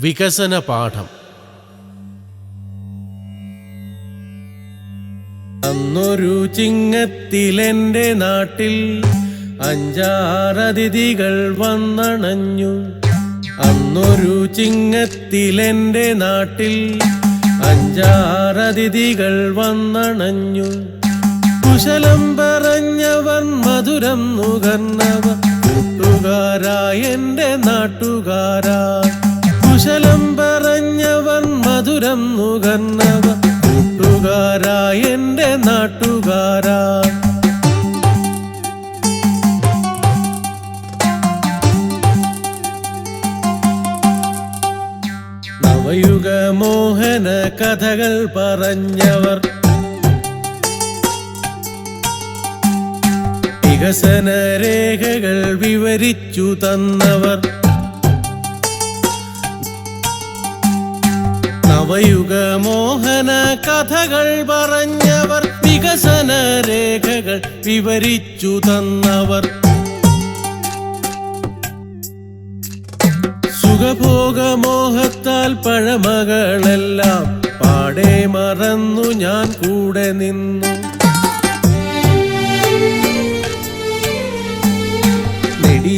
വികസന പാഠം. അന്നൊരു ചിങ്ങത്തിലെന്റെ നാട്ടിൽ അഞ്ചാറതിഥികൾ വന്നണഞ്ഞു. അന്നൊരു ചിങ്ങത്തിലെന്റെ നാട്ടിൽ അഞ്ചാറതിഥികൾ വന്നണഞ്ഞു. കുശലം പറഞ്ഞവർ മധുരം നുകർന്നവർ. കൂട്ടുകാരായ എന്റെ നാട്ടുകാരാ. കുശലം പറഞ്ഞവൻ മധുരം നുകന്നവ കൂട്ടുകാരായ എന്റെ നാട്ടുകാരാ. നവയുഗ മോഹന കഥകൾ പറഞ്ഞവർ. വികസന രേഖകൾ വിവരിച്ചു തന്നവർ. നവയുഗ മോഹന കഥകൾ പറഞ്ഞവർ വികസന രേഖകൾ വിവരിച്ചു തന്നവർ. സുഖഭോഗ സുഖഭോഗമോഹത്താൽ പഴമകളെല്ലാം പാടെ മറന്നു ഞാൻ കൂടെ നിന്നു.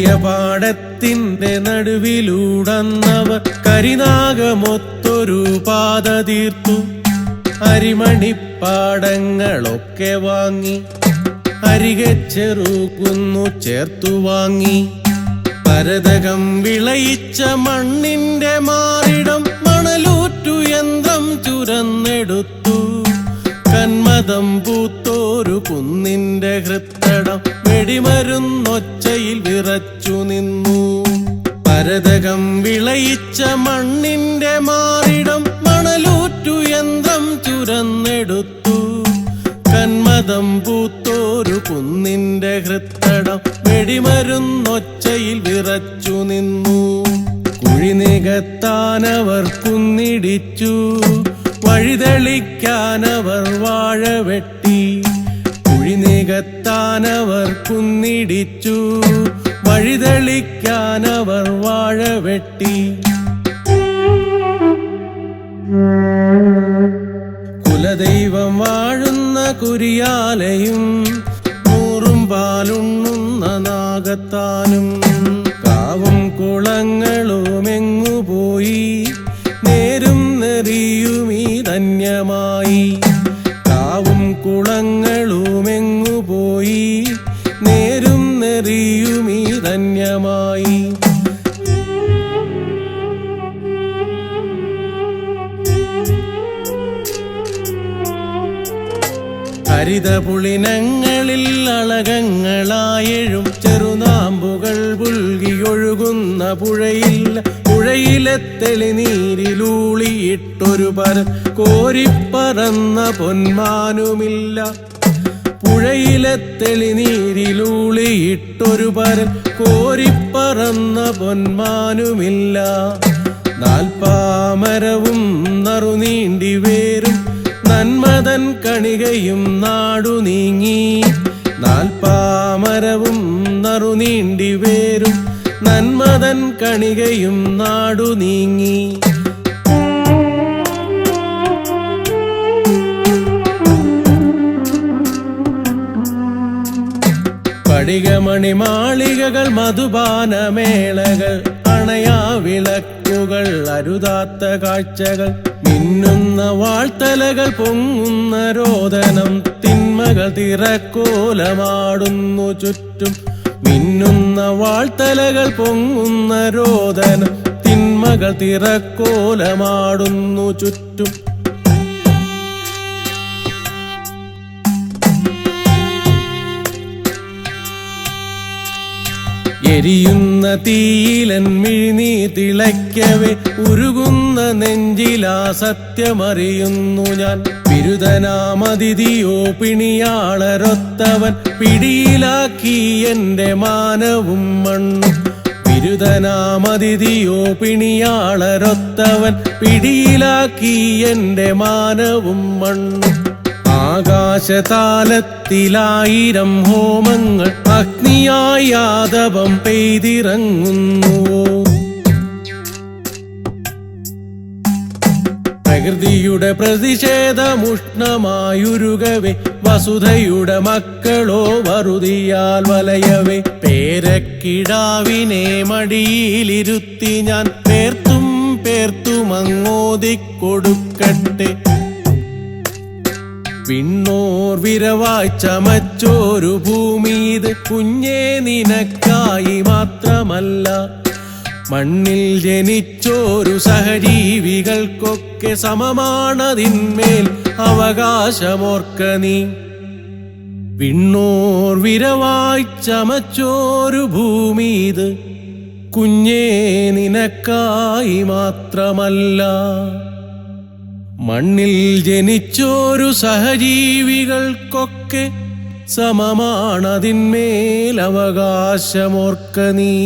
നെടിയ പാടത്തിന്റെ നടുവിലൂടന്നവർ കരിനാഗമൊത്തൊരു പാത തീർത്തു. അരിമണിപ്പാടങ്ങളൊക്കെ വാങ്ങി അരികെ ചെറുകുന്നു ചേർത്തു വാങ്ങി. പരതകം വിളയിച്ച മണ്ണിന്റെ മാറിടം മണലൂറ്റു യന്ത്രം ചുരന്നെടുത്തു. കന്മതം പൂത്തോരു കുന്നിന്റെ ഹൃത്തടം. വെടിമരുന്നൊച്ചയിൽ വിറച്ചു നിന്നു. പരതകം വിളയിച്ച മണ്ണിന്റെ മാറിടം മണലൂറ്റു യന്ത്രം ചുരന്നെടുത്തു കന്മതം പൂത്തോരു കുന്നിന്റെ ഹൃത്തടം വെടിമരുന്നൊച്ചയിൽ വിറച്ചു നിന്നു. കുഴി നികത്താനവർ കുന്നിടിച്ചു. വഴിതെളിക്കാനവർ വാഴ വെട്ടി കുഴി നികത്താനവർ കുന്നിടിച്ചു. വഴിതെളിക്കാനവർ വാഴ വെട്ടി കുലദൈവം വാഴുന്ന കുരിയാലയും നൂറും പാലുണ്ണുന്ന നാഗത്താനും ധന്യമായി കാവും കുളങ്ങളും എങ്ങുപോയി നേരും നെറിയുമീ ധന്യമായി. ഹരിതപുളിനങ്ങളിൽ അളകങ്ങളായെഴും ചെറുനാമ്പുകൾ പുൽകിയൊഴുകുന്ന പുഴയിൽ പുഴയിലെ തെളിനീരിലൂളിയിട്ടൊരു പര കോരിപ്പറന്ന പൊന്മാനുമില്ല. പുഴയിലെ തെളിനീരിലൂളിയിട്ടൊരു പരൻ കോരിപ്പറന്ന പൊന്മാനുമില്ല. നാൽപ്പാമരവും നറുനീണ്ടി വേരും നന്മതൻ കണികയും നാടു നീങ്ങി നാൽപ്പാമരവും നറുനീണ്ടി വേരും നന്മതൻ കണികയും നാടു നീങ്ങി. പടികമണിമാളികകൾ മധുപാനമേളകൾ അണയാ വിളക്കുകൾ അരുതാത്ത കാഴ്ചകൾ മിന്നുന്ന വാഴ്ത്തലകൾ പൊങ്ങുന്ന രോദനം തിന്മകൾ തിറക്കോലമാടുന്നു ചുറ്റും. മിന്നുന്ന വാൾത്തലകൾ പൊങ്ങുന്ന രോദന തിന്മകൾ തിരക്കോലമാടുന്നു ചുറ്റും. എരിയുന്ന തീയിലൻ മിഴിനീ തിളയ്ക്കവേ ഉരുകുന്ന നെഞ്ചിലാ സത്യമറിയുന്നു ഞാൻ. ബിരുദനാമതിഥിയോ പിണിയാളരൊത്തവൻ പിടിയിലാക്കി എന്റെ മാനവും മണ്ണും. ബിരുദനാമതിഥിയോ പിണിയാളരൊത്തവൻ പിടിയിലാക്കി എന്റെ മാനവും മണ്ണും. ആകാശതാലത്തിലായിരം ഹോമങ്ങൾ അഗ്നിയായാതപം പെയ്തിറങ്ങുന്നുവോ? പ്രകൃതിയുടെ പ്രതിഷേധമുഷ്ണമായുരുകവേ വസുധയുടെ മക്കളോ വറുതിയാൽ വലയവേ പേരക്കിടാവിനെ മടിയിലിരുത്തി ഞാൻ പേർത്തും പേർത്തും അങ്ങോതിക്കൊടുക്കട്ടെ. പിന്നോർ വിരവായി ചമച്ചോരു ഭൂമിത് കുഞ്ഞേ നിനക്കായി മാത്രമല്ല മണ്ണിൽ ജനിച്ചോരു സഹജീവികൾക്കൊക്കെ സമമാണതിന്മേൽ അവകാശമോർക്ക നീ. വിണ്ണോർ വിരവായി ചമച്ചോരു ഭൂമിത് കുഞ്ഞേ നിനക്കായി മാത്രമല്ല. മണ്ണിൽ ജനിച്ചോരു സഹജീവികൾക്കൊക്കെ സമമാണതിന്മേൽ അവകാശമോർക്ക നീ.